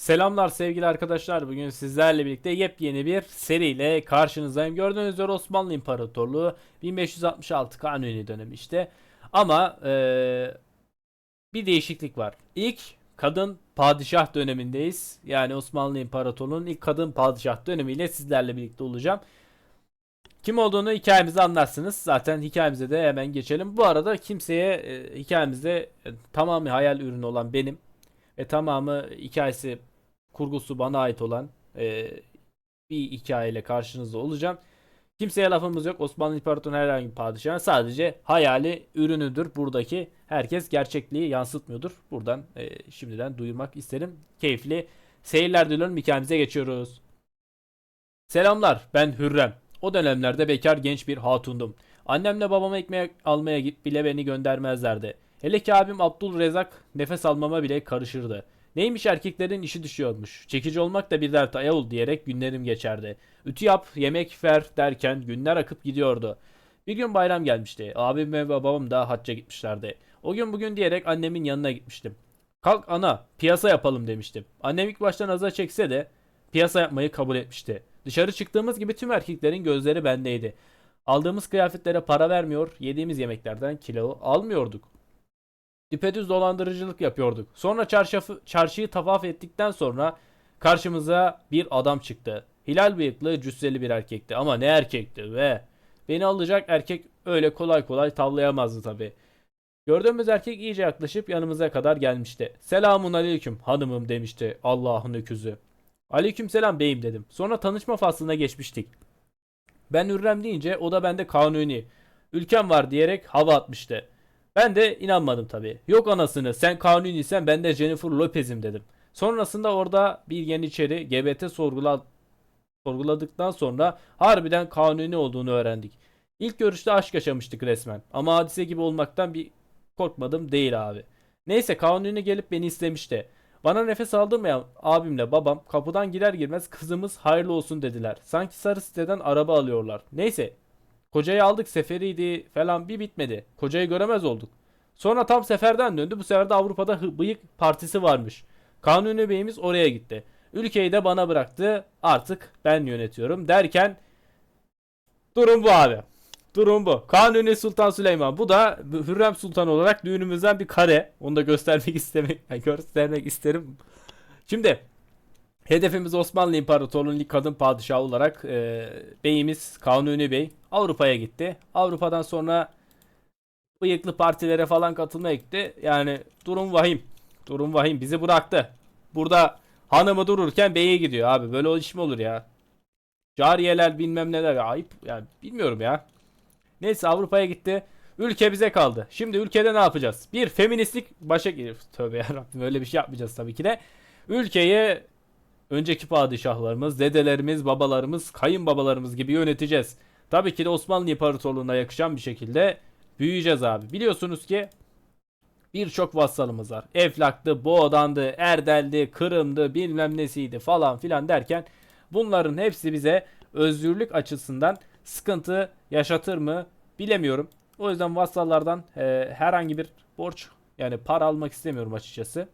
Selamlar sevgili arkadaşlar. Bugün sizlerle birlikte yepyeni bir seriyle karşınızdayım. Gördüğünüz üzere Osmanlı İmparatorluğu 1566 Kanuni dönemi işte. Ama eee, bir değişiklik var. İlk kadın padişah dönemindeyiz. Yani Osmanlı İmparatorluğu'nun ilk kadın padişah dönemiyle sizlerle birlikte olacağım. Kim olduğunu hikayemizde anlarsınız. Zaten hikayemize de hemen geçelim. Bu arada kimseye e, hikayemizde e, tamamı hayal ürünü olan benim ve tamamı hikayesi kurgusu bana ait olan e, bir hikayeyle karşınızda olacağım. Kimseye lafımız yok. Osmanlı İmparatorluğu'nun herhangi bir padişahı sadece hayali ürünüdür. Buradaki herkes gerçekliği yansıtmıyordur. Buradan e, şimdiden duyurmak isterim. Keyifli seyirler diliyorum. Hikayemize geçiyoruz. Selamlar ben Hürrem. O dönemlerde bekar genç bir hatundum. Annemle babama ekmek almaya bile beni göndermezlerdi. Hele ki abim Abdülrezzak nefes almama bile karışırdı. Neymiş erkeklerin işi düşüyormuş. Çekici olmak da bir dert ayol diyerek günlerim geçerdi. Ütü yap, yemek ver derken günler akıp gidiyordu. Bir gün bayram gelmişti. Abim ve babam da hacca gitmişlerdi. O gün bugün diyerek annemin yanına gitmiştim. Kalk ana, piyasa yapalım demiştim. Annem ilk baştan aza çekse de piyasa yapmayı kabul etmişti. Dışarı çıktığımız gibi tüm erkeklerin gözleri bendeydi. Aldığımız kıyafetlere para vermiyor, yediğimiz yemeklerden kilo almıyorduk. Düpedüz dolandırıcılık yapıyorduk. Sonra çarşafı, çarşıyı tavaf ettikten sonra karşımıza bir adam çıktı. Hilal bıyıklı cüsseli bir erkekti ama ne erkekti ve beni alacak erkek öyle kolay kolay tavlayamazdı tabi. Gördüğümüz erkek iyice yaklaşıp yanımıza kadar gelmişti. Selamun aleyküm hanımım demişti Allah'ın öküzü. Aleyküm selam beyim dedim. Sonra tanışma faslına geçmiştik. Ben Hürrem deyince o da bende Kanuni. Ülkem var diyerek hava atmıştı. Ben de inanmadım tabii. Yok anasını sen Kanuni'sen ben de Jennifer Lopez'im dedim. Sonrasında orada bir yeniçeri GBT sorgula sorguladıktan sonra harbiden Kanuni olduğunu öğrendik. İlk görüşte aşk yaşamıştık resmen. Ama hadise gibi olmaktan bir korkmadım değil abi. Neyse Kanuni gelip beni istemişti. Bana nefes aldırmayan abimle babam kapıdan girer girmez kızımız hayırlı olsun dediler. Sanki sarı siteden araba alıyorlar. Neyse Kocayı aldık seferiydi falan bir bitmedi. Kocayı göremez olduk. Sonra tam seferden döndü. Bu sefer de Avrupa'da bıyık partisi varmış. Kanuni Bey'imiz oraya gitti. Ülkeyi de bana bıraktı. Artık ben yönetiyorum derken durum bu abi. Durum bu. Kanuni Sultan Süleyman. Bu da Hürrem Sultan olarak düğünümüzden bir kare. Onu da göstermek istemek, yani göstermek isterim. Şimdi Hedefimiz Osmanlı İmparatorluğu'nun ilk kadın padişahı olarak e, beyimiz Kanuni Bey Avrupa'ya gitti. Avrupa'dan sonra bıyıklı partilere falan katılmaya gitti. Yani durum vahim. Durum vahim. Bizi bıraktı. Burada hanımı dururken beye gidiyor abi. Böyle iş mi olur ya? Cariyeler bilmem neler. Ayıp. Yani bilmiyorum ya. Neyse Avrupa'ya gitti. Ülke bize kaldı. Şimdi ülkede ne yapacağız? Bir feministlik başa gelir. Tövbe yarabbim öyle bir şey yapmayacağız tabii ki de. Ülkeyi önceki padişahlarımız, dedelerimiz, babalarımız, kayınbabalarımız gibi yöneteceğiz. Tabii ki de Osmanlı İmparatorluğu'na yakışan bir şekilde büyüyeceğiz abi. Biliyorsunuz ki birçok vassalımız var. Eflak'tı, Boğdan'dı, Erdel'di, Kırım'dı, bilmem nesiydi falan filan derken bunların hepsi bize özgürlük açısından sıkıntı yaşatır mı bilemiyorum. O yüzden vassallardan e, herhangi bir borç yani para almak istemiyorum açıkçası.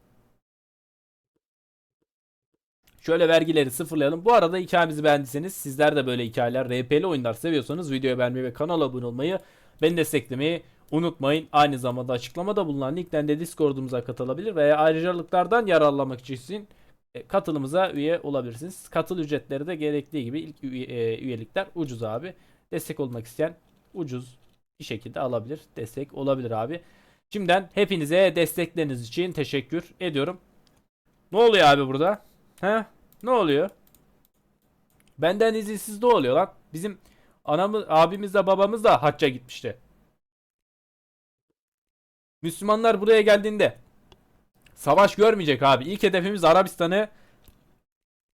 Şöyle vergileri sıfırlayalım. Bu arada hikayemizi beğendiyseniz sizler de böyle hikayeler, RP'li oyunlar seviyorsanız videoyu beğenmeyi ve kanala abone olmayı, beni desteklemeyi unutmayın. Aynı zamanda açıklamada bulunan linkten de Discord'umuza katılabilir veya ayrıcalıklardan yararlanmak için e, katılımıza üye olabilirsiniz. Katıl ücretleri de gerektiği gibi ilk e, üyelikler ucuz abi. Destek olmak isteyen ucuz bir şekilde alabilir. Destek olabilir abi. Şimdiden hepinize destekleriniz için teşekkür ediyorum. Ne oluyor abi burada? He? Ne oluyor? Benden izinsiz ne oluyor lan? Bizim anamız, abimiz de babamız da hacca gitmişti. Müslümanlar buraya geldiğinde savaş görmeyecek abi. İlk hedefimiz Arabistan'ı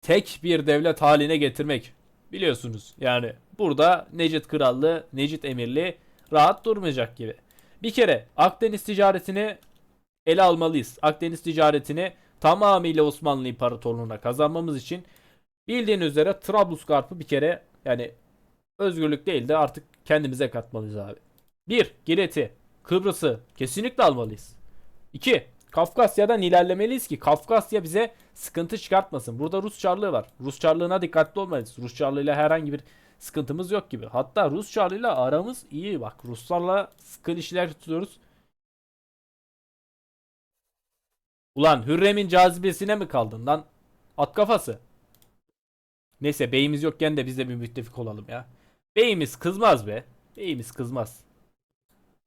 tek bir devlet haline getirmek. Biliyorsunuz yani burada Necit Krallığı, Necit Emirliği rahat durmayacak gibi. Bir kere Akdeniz ticaretini ele almalıyız. Akdeniz ticaretini tamamıyla Osmanlı İmparatorluğu'na kazanmamız için bildiğin üzere Trablusgarp'ı bir kere yani özgürlük değil de artık kendimize katmalıyız abi. 1. Girit'i, Kıbrıs'ı kesinlikle almalıyız. 2. Kafkasya'dan ilerlemeliyiz ki Kafkasya bize sıkıntı çıkartmasın. Burada Rus Çarlığı var. Rus Çarlığı'na dikkatli olmalıyız. Rus Çarlığı'yla herhangi bir sıkıntımız yok gibi. Hatta Rus Çarlığı'yla aramız iyi bak. Ruslarla sıkı ilişkiler tutuyoruz. Ulan Hürrem'in cazibesine mi kaldın lan? At kafası. Neyse beyimiz yokken de biz de bir müttefik olalım ya. Beyimiz kızmaz be. Beyimiz kızmaz.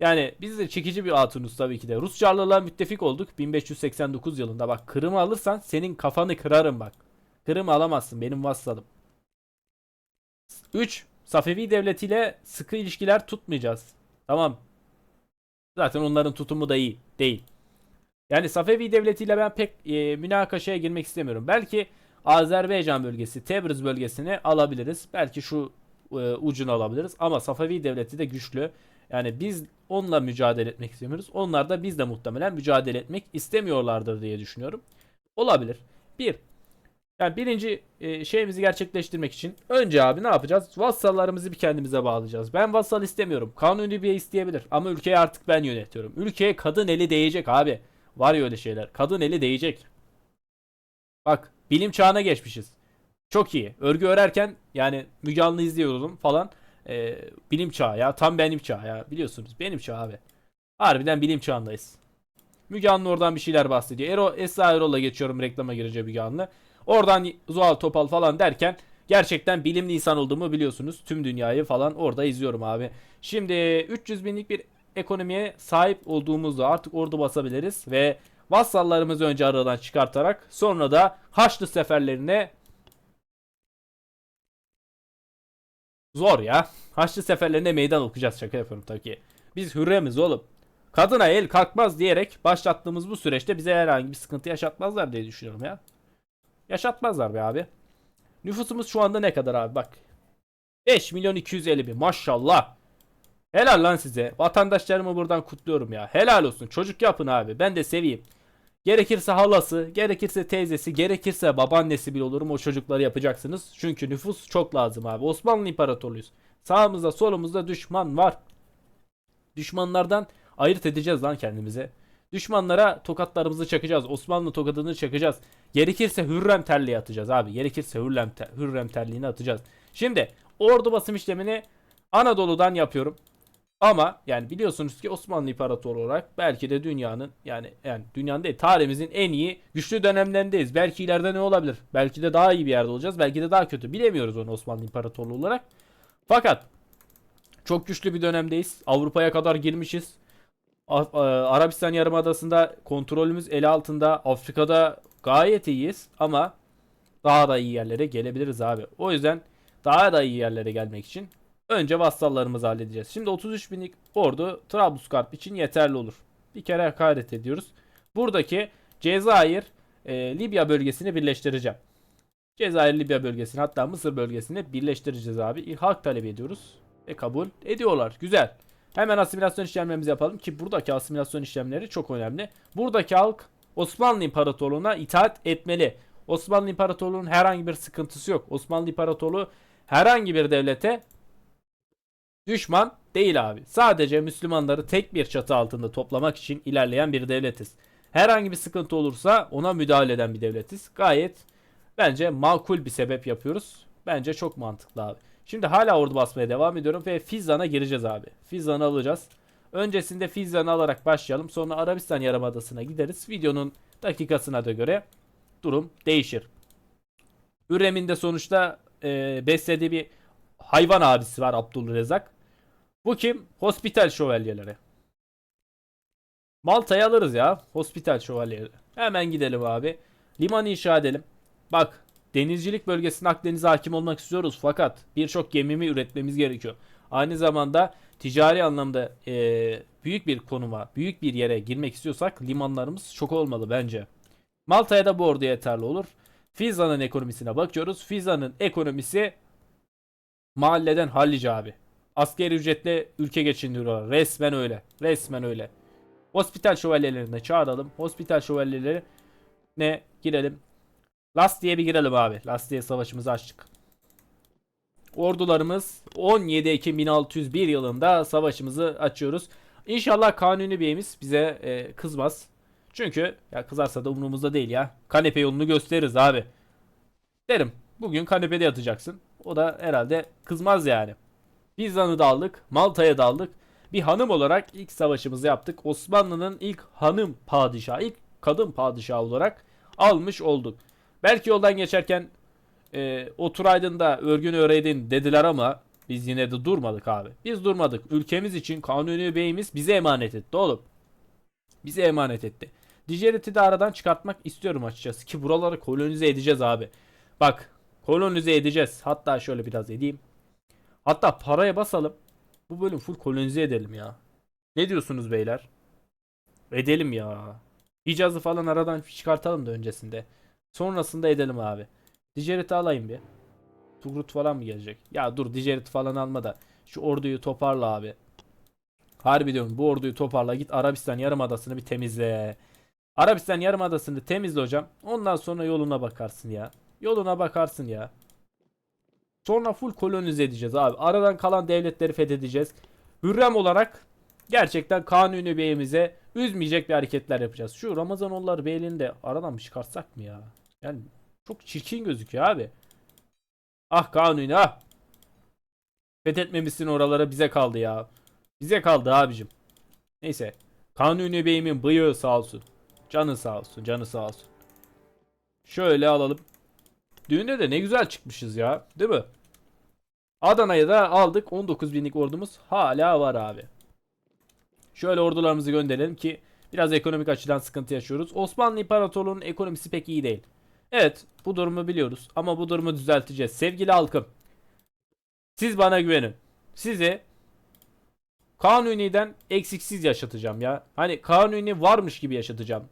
Yani biz de çekici bir hatunuz tabii ki de. Rus Çarlılarla müttefik olduk 1589 yılında. Bak Kırım'ı alırsan senin kafanı kırarım bak. Kırım'ı alamazsın benim vassalım. 3. Safevi devletiyle sıkı ilişkiler tutmayacağız. Tamam. Zaten onların tutumu da iyi. Değil. Yani Safevi devletiyle ben pek e, münakaşaya girmek istemiyorum. Belki Azerbaycan bölgesi, Tebriz bölgesini alabiliriz. Belki şu e, ucunu alabiliriz. Ama Safevi devleti de güçlü. Yani biz onunla mücadele etmek istemiyoruz. Onlar da biz de muhtemelen mücadele etmek istemiyorlardır diye düşünüyorum. Olabilir. Bir. Yani birinci e, şeyimizi gerçekleştirmek için önce abi ne yapacağız? Vassallarımızı bir kendimize bağlayacağız. Ben vassal istemiyorum. Kanuni bir isteyebilir. Ama ülkeyi artık ben yönetiyorum. Ülkeye kadın eli değecek abi. Var ya öyle şeyler. Kadın eli değecek. Bak bilim çağına geçmişiz. Çok iyi. Örgü örerken yani Müge Anlı izliyordum falan. Ee, bilim çağı ya. Tam benim çağ ya. Biliyorsunuz benim çağ abi. Harbiden bilim çağındayız. Müge Anlı oradan bir şeyler bahsediyor. Ero, Esra Erol'la geçiyorum reklama girecek Müge Anlı. Oradan Zuhal Topal falan derken gerçekten bilimli insan olduğumu biliyorsunuz. Tüm dünyayı falan orada izliyorum abi. Şimdi 300 binlik bir ekonomiye sahip olduğumuzda artık ordu basabiliriz ve vassallarımızı önce aradan çıkartarak sonra da Haçlı seferlerine zor ya. Haçlı seferlerine meydan okuyacağız şaka yapıyorum tabii ki. Biz hürremiz oğlum. Kadına el kalkmaz diyerek başlattığımız bu süreçte bize herhangi bir sıkıntı yaşatmazlar diye düşünüyorum ya. Yaşatmazlar be abi. Nüfusumuz şu anda ne kadar abi bak. 5 milyon 250 bin maşallah. Helal lan size. Vatandaşlarımı buradan kutluyorum ya. Helal olsun. Çocuk yapın abi. Ben de seveyim. Gerekirse halası, gerekirse teyzesi, gerekirse babaannesi bile olurum o çocukları yapacaksınız. Çünkü nüfus çok lazım abi. Osmanlı İmparatorluğuyuz. Sağımızda solumuzda düşman var. Düşmanlardan ayırt edeceğiz lan kendimize. Düşmanlara tokatlarımızı çakacağız. Osmanlı tokadını çakacağız. Gerekirse Hürrem terliği atacağız abi. Gerekirse Hürrem, ter, Hürrem terliğini atacağız. Şimdi ordu basım işlemini Anadolu'dan yapıyorum. Ama yani biliyorsunuz ki Osmanlı İmparatorluğu olarak belki de dünyanın yani yani dünyanın değil tarihimizin en iyi güçlü dönemlerindeyiz. Belki ileride ne olabilir? Belki de daha iyi bir yerde olacağız. Belki de daha kötü. Bilemiyoruz onu Osmanlı İmparatorluğu olarak. Fakat çok güçlü bir dönemdeyiz. Avrupa'ya kadar girmişiz. A- Arabistan Yarımadası'nda kontrolümüz ele altında. Afrika'da gayet iyiyiz ama daha da iyi yerlere gelebiliriz abi. O yüzden daha da iyi yerlere gelmek için önce vassallarımızı halledeceğiz. Şimdi 33 binlik ordu Trablusgarp için yeterli olur. Bir kere hakaret ediyoruz. Buradaki Cezayir, e, Libya bölgesini birleştireceğim. Cezayir, Libya bölgesini hatta Mısır bölgesini birleştireceğiz abi. Halk talep ediyoruz ve kabul ediyorlar. Güzel. Hemen asimilasyon işlemlerimizi yapalım ki buradaki asimilasyon işlemleri çok önemli. Buradaki halk Osmanlı İmparatorluğu'na itaat etmeli. Osmanlı İmparatorluğu'nun herhangi bir sıkıntısı yok. Osmanlı İmparatorluğu herhangi bir devlete düşman değil abi. Sadece Müslümanları tek bir çatı altında toplamak için ilerleyen bir devletiz. Herhangi bir sıkıntı olursa ona müdahale eden bir devletiz. Gayet bence makul bir sebep yapıyoruz. Bence çok mantıklı abi. Şimdi hala ordu basmaya devam ediyorum ve Fizan'a gireceğiz abi. Fizan'ı alacağız. Öncesinde Fizan'ı alarak başlayalım. Sonra Arabistan Yarımadası'na gideriz. Videonun dakikasına da göre durum değişir. Ürem'in de sonuçta e, beslediği bir hayvan abisi var Abdülrezzak. Bu kim? Hospital şövalyeleri. Malta'yı alırız ya. Hospital şövalyeleri. Hemen gidelim abi. Liman inşa edelim. Bak denizcilik bölgesine Akdeniz'e hakim olmak istiyoruz fakat birçok gemimi üretmemiz gerekiyor. Aynı zamanda ticari anlamda eee, büyük bir konuma, büyük bir yere girmek istiyorsak limanlarımız çok olmalı bence. Malta'ya da bu ordu yeterli olur. Fizan'ın ekonomisine bakıyoruz. Fizan'ın ekonomisi mahalleden hallice abi. Askeri ücretle ülke geçindiriyorlar. Resmen öyle. Resmen öyle. Hospital şövalyelerine çağıralım. Hospital şövalyeleri ne girelim. Lastiğe bir girelim abi. Lastiğe savaşımızı açtık. Ordularımız 17 Ekim 1601 yılında savaşımızı açıyoruz. İnşallah Kanuni Bey'imiz bize e, kızmaz. Çünkü ya kızarsa da umurumuzda değil ya. Kanepe yolunu gösteririz abi. Derim bugün kanepede yatacaksın. O da herhalde kızmaz yani. Pizzanı da aldık. Malta'ya da aldık. Bir hanım olarak ilk savaşımızı yaptık. Osmanlı'nın ilk hanım padişahı, ilk kadın padişahı olarak almış olduk. Belki yoldan geçerken e, oturaydın da örgünü öreydin dediler ama biz yine de durmadık abi. Biz durmadık. Ülkemiz için Kanuni Bey'imiz bize emanet etti oğlum. Bize emanet etti. Dijeriti de aradan çıkartmak istiyorum açıkçası ki buraları kolonize edeceğiz abi. Bak kolonize edeceğiz. Hatta şöyle biraz edeyim. Hatta paraya basalım. Bu bölüm full kolonize edelim ya. Ne diyorsunuz beyler? Edelim ya. Hicaz'ı falan aradan çıkartalım da öncesinde. Sonrasında edelim abi. Dijerit'i alayım bir. Turgut falan mı gelecek? Ya dur Dijerit falan alma da. Şu orduyu toparla abi. Harbi diyorum bu orduyu toparla git Arabistan Yarımadası'nı bir temizle. Arabistan Yarımadası'nı temizle hocam. Ondan sonra yoluna bakarsın ya. Yoluna bakarsın ya. Sonra full kolonize edeceğiz abi. Aradan kalan devletleri fethedeceğiz. Hürrem olarak gerçekten Kanuni Bey'imize üzmeyecek bir hareketler yapacağız. Şu Ramazanoğulları Beyliğini de aradan bir çıkartsak mı ya? Yani çok çirkin gözüküyor abi. Ah Kanuni ah. Fethetmemişsin oralara bize kaldı ya. Bize kaldı abicim. Neyse. Kanuni Bey'imin bıyığı sağ olsun. Canı sağ olsun. Canı sağ olsun. Şöyle alalım. Düğünde de ne güzel çıkmışız ya. Değil mi? Adana'ya da aldık. 19 binlik ordumuz hala var abi. Şöyle ordularımızı gönderelim ki biraz ekonomik açıdan sıkıntı yaşıyoruz. Osmanlı İmparatorluğu'nun ekonomisi pek iyi değil. Evet bu durumu biliyoruz ama bu durumu düzelteceğiz. Sevgili halkım siz bana güvenin. Sizi Kanuni'den eksiksiz yaşatacağım ya. Hani Kanuni varmış gibi yaşatacağım.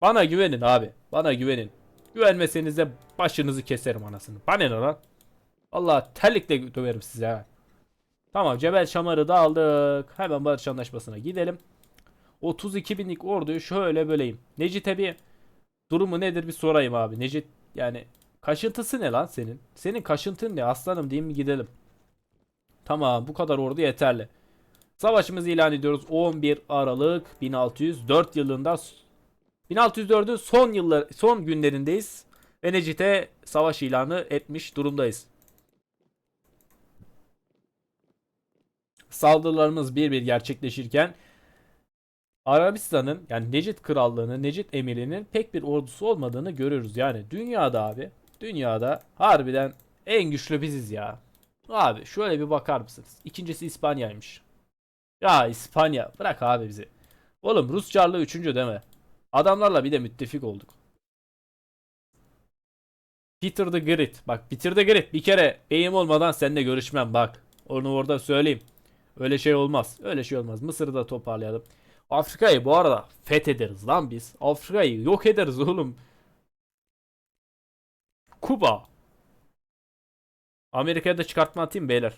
Bana güvenin abi. Bana güvenin. Güvenmeseniz de başınızı keserim anasını. Bana ne lan? Allah terlikle döverim size ha. Tamam Cebel Şamar'ı da aldık. Hemen barış anlaşmasına gidelim. 32 binlik orduyu şöyle böleyim. Necit'e bir durumu nedir bir sorayım abi. Necit yani kaşıntısı ne lan senin? Senin kaşıntın ne aslanım diyeyim mi gidelim. Tamam bu kadar ordu yeterli. Savaşımızı ilan ediyoruz 11 Aralık 1604 yılında 1604'ün son yıllar son günlerindeyiz ve Necit'e savaş ilanı etmiş durumdayız. Saldırılarımız bir bir gerçekleşirken Arabistan'ın yani Necit Krallığı'nın, Necit Emiri'nin pek bir ordusu olmadığını görüyoruz. Yani dünyada abi, dünyada harbiden en güçlü biziz ya. Abi şöyle bir bakar mısınız? İkincisi İspanya'ymış. Ya İspanya bırak abi bizi. Oğlum Rus Çarlığı üçüncü değil mi? Adamlarla bir de müttefik olduk. Peter the Great. Bak Peter the Great bir kere beyim olmadan seninle görüşmem bak. Onu orada söyleyeyim. Öyle şey olmaz. Öyle şey olmaz. Mısır'ı da toparlayalım. Afrika'yı bu arada fethederiz lan biz. Afrika'yı yok ederiz oğlum. Kuba. Amerika'ya da çıkartma atayım beyler.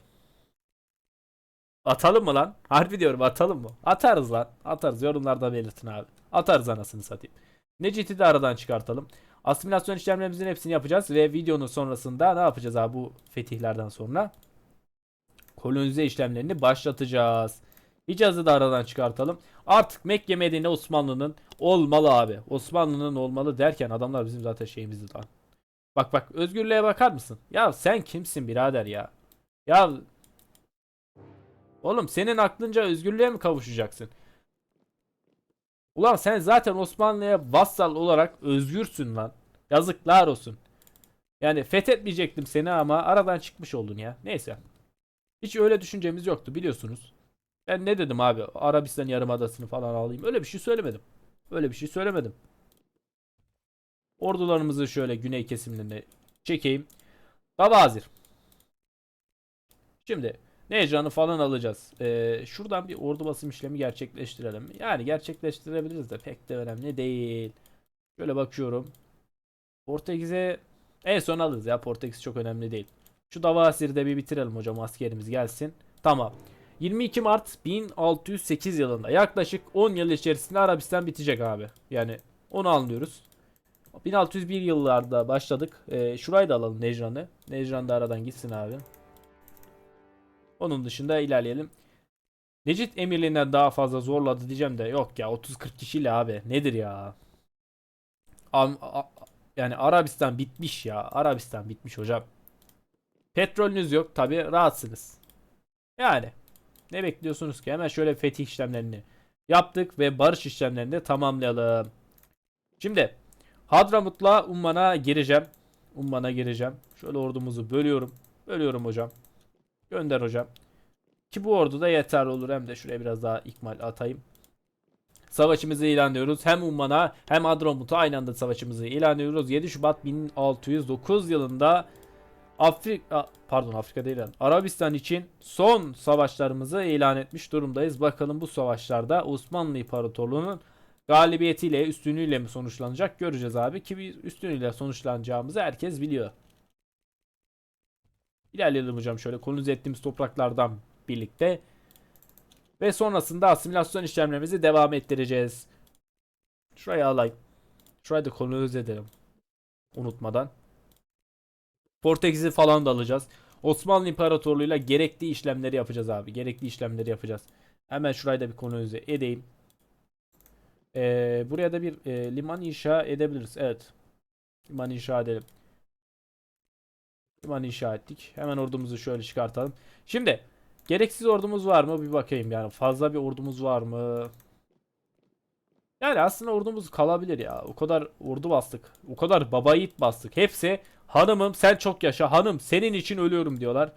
Atalım mı lan? Harbi diyorum atalım mı? Atarız lan. Atarız. Yorumlarda belirtin abi. Atarız anasını satayım. Necit'i de aradan çıkartalım. Asimilasyon işlemlerimizin hepsini yapacağız ve videonun sonrasında ne yapacağız abi bu fetihlerden sonra? Kolonize işlemlerini başlatacağız. Hicaz'ı da aradan çıkartalım. Artık Mekke Medine Osmanlı'nın olmalı abi. Osmanlı'nın olmalı derken adamlar bizim zaten şeyimizdi lan. Bak bak özgürlüğe bakar mısın? Ya sen kimsin birader ya? Ya Oğlum senin aklınca özgürlüğe mi kavuşacaksın? Ulan sen zaten Osmanlı'ya vassal olarak özgürsün lan. Yazıklar olsun. Yani fethetmeyecektim seni ama aradan çıkmış oldun ya. Neyse. Hiç öyle düşüncemiz yoktu biliyorsunuz. Ben ne dedim abi? Arabistan Yarımadası'nı falan alayım. Öyle bir şey söylemedim. Öyle bir şey söylemedim. Ordularımızı şöyle güney kesimlerine çekeyim. Gavazir. Şimdi Necran'ı falan alacağız. Ee, şuradan bir ordu basım işlemi gerçekleştirelim. Yani gerçekleştirebiliriz de pek de önemli değil. Şöyle bakıyorum. Portekiz'e en son alırız ya. Portekiz çok önemli değil. Şu Davasir'de bir bitirelim hocam askerimiz gelsin. Tamam. 22 Mart 1608 yılında yaklaşık 10 yıl içerisinde Arabistan bitecek abi. Yani onu anlıyoruz. 1601 yıllarda başladık. Ee, şurayı da alalım Necran'ı. Necran da aradan gitsin abi. Onun dışında ilerleyelim. Necit emirliğinden daha fazla zorladı diyeceğim de yok ya 30-40 kişiyle abi nedir ya? Yani Arabistan bitmiş ya. Arabistan bitmiş hocam. Petrolünüz yok tabi rahatsınız. Yani ne bekliyorsunuz ki? Hemen şöyle fetih işlemlerini yaptık ve barış işlemlerini de tamamlayalım. Şimdi Hadramut'la Umman'a gireceğim. Umman'a gireceğim. Şöyle ordumuzu bölüyorum. Bölüyorum hocam. Gönder hocam. Ki bu ordu da yeterli olur. Hem de şuraya biraz daha ikmal atayım. Savaşımızı ilan ediyoruz. Hem Umman'a hem Hadramut'a aynı anda savaşımızı ilan ediyoruz. 7 Şubat 1609 yılında Afrika pardon Afrika değil. Arabistan için son savaşlarımızı ilan etmiş durumdayız. Bakalım bu savaşlarda Osmanlı İmparatorluğu'nun galibiyetiyle, üstünlüğüyle mi sonuçlanacak göreceğiz abi. Ki biz üstünlüğüyle sonuçlanacağımızı herkes biliyor. İlerleyelim hocam şöyle kolonize ettiğimiz topraklardan birlikte. Ve sonrasında asimilasyon işlemlerimizi devam ettireceğiz. Şurayı alayım. Şurayı da kolonize edelim. Unutmadan. Portekiz'i falan da alacağız. Osmanlı İmparatorluğu'yla gerekli işlemleri yapacağız abi. Gerekli işlemleri yapacağız. Hemen şurayı da bir kolonize edeyim. Ee, buraya da bir e, liman inşa edebiliriz. Evet. Liman inşa edelim. Liman inşa ettik. Hemen ordumuzu şöyle çıkartalım. Şimdi gereksiz ordumuz var mı? Bir bakayım yani. Fazla bir ordumuz var mı? Yani aslında ordumuz kalabilir ya. O kadar ordu bastık. O kadar baba yiğit bastık. Hepsi hanımım sen çok yaşa. Hanım senin için ölüyorum diyorlar.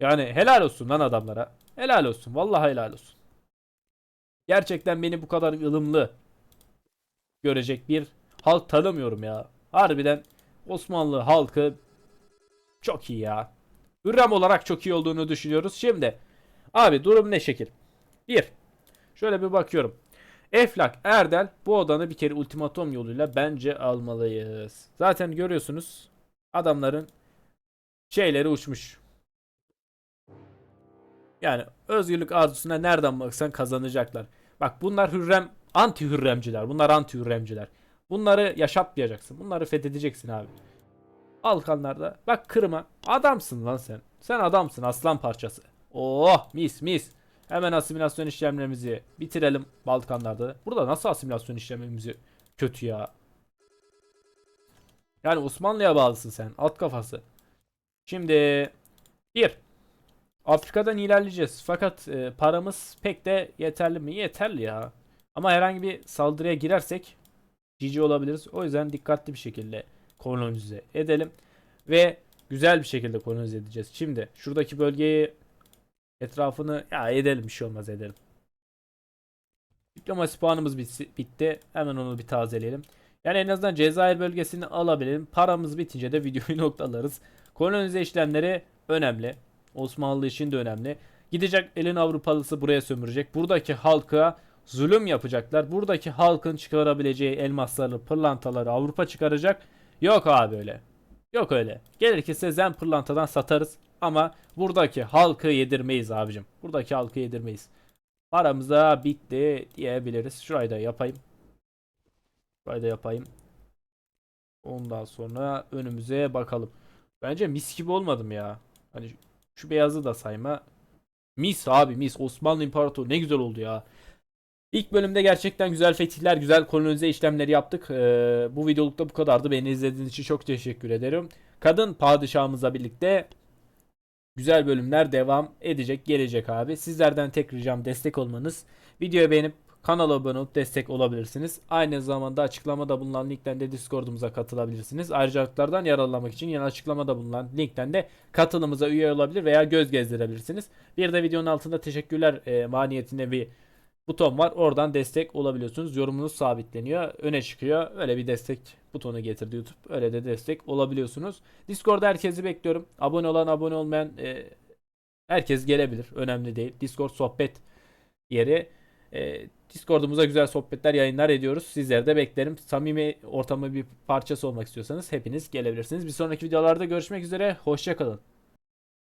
Yani helal olsun lan adamlara. Helal olsun. Vallahi helal olsun. Gerçekten beni bu kadar ılımlı görecek bir halk tanımıyorum ya. Harbiden Osmanlı halkı çok iyi ya. Hürrem olarak çok iyi olduğunu düşünüyoruz. Şimdi abi durum ne şekil? Bir. Şöyle bir bakıyorum. Eflak Erdel bu odanı bir kere ultimatom yoluyla bence almalıyız. Zaten görüyorsunuz adamların şeyleri uçmuş. Yani özgürlük arzusuna nereden baksan kazanacaklar. Bak bunlar hürrem anti hürremciler. Bunlar anti hürremciler. Bunları yaşatmayacaksın. Bunları fethedeceksin abi. Balkanlarda bak Kırım'a adamsın lan sen. Sen adamsın aslan parçası. Oh mis mis. Hemen asimilasyon işlemlerimizi bitirelim Balkanlarda. Burada nasıl asimilasyon işlemlerimizi kötü ya. Yani Osmanlı'ya bağlısın sen. Alt kafası. Şimdi bir Afrika'dan ilerleyeceğiz. Fakat e, paramız pek de yeterli mi? Yeterli ya. Ama herhangi bir saldırıya girersek GG olabiliriz. O yüzden dikkatli bir şekilde kolonize edelim. Ve güzel bir şekilde kolonize edeceğiz. Şimdi şuradaki bölgeyi etrafını ya edelim bir şey olmaz edelim. Diplomasi puanımız bitti. Hemen onu bir tazeleyelim. Yani en azından Cezayir bölgesini alabilelim. Paramız bitince de videoyu noktalarız. Kolonize işlemleri önemli. Osmanlı için de önemli. Gidecek elin Avrupalısı buraya sömürecek. Buradaki halka zulüm yapacaklar. Buradaki halkın çıkarabileceği elmasları, pırlantaları Avrupa çıkaracak. Yok abi öyle. Yok öyle. Gerekirse zen pırlantadan satarız. Ama buradaki halkı yedirmeyiz abicim. Buradaki halkı yedirmeyiz. Paramız bitti diyebiliriz. Şurayı da yapayım. Şurayı da yapayım. Ondan sonra önümüze bakalım. Bence mis gibi olmadım ya. Hani şu beyazı da sayma. Mis abi mis. Osmanlı İmparatorluğu ne güzel oldu ya. İlk bölümde gerçekten güzel fetihler, güzel kolonize işlemleri yaptık. Ee, bu videolukta bu kadardı. Beni izlediğiniz için çok teşekkür ederim. Kadın padişahımızla birlikte güzel bölümler devam edecek, gelecek abi. Sizlerden tek ricam destek olmanız. Videoyu beğenip kanala abone olup destek olabilirsiniz. Aynı zamanda açıklamada bulunan linkten de Discord'umuza katılabilirsiniz. Ayrıcalıklardan yararlanmak için yine açıklamada bulunan linkten de katılımıza üye olabilir veya göz gezdirebilirsiniz. Bir de videonun altında teşekkürler e, maniyetinde bir buton var. Oradan destek olabiliyorsunuz. Yorumunuz sabitleniyor. Öne çıkıyor. Öyle bir destek butonu getirdi YouTube. Öyle de destek olabiliyorsunuz. Discord'da herkesi bekliyorum. Abone olan, abone olmayan e, herkes gelebilir. Önemli değil. Discord sohbet yeri. E, Discord'umuza güzel sohbetler, yayınlar ediyoruz. Sizleri de beklerim. Samimi ortamı bir parçası olmak istiyorsanız hepiniz gelebilirsiniz. Bir sonraki videolarda görüşmek üzere. Hoşçakalın.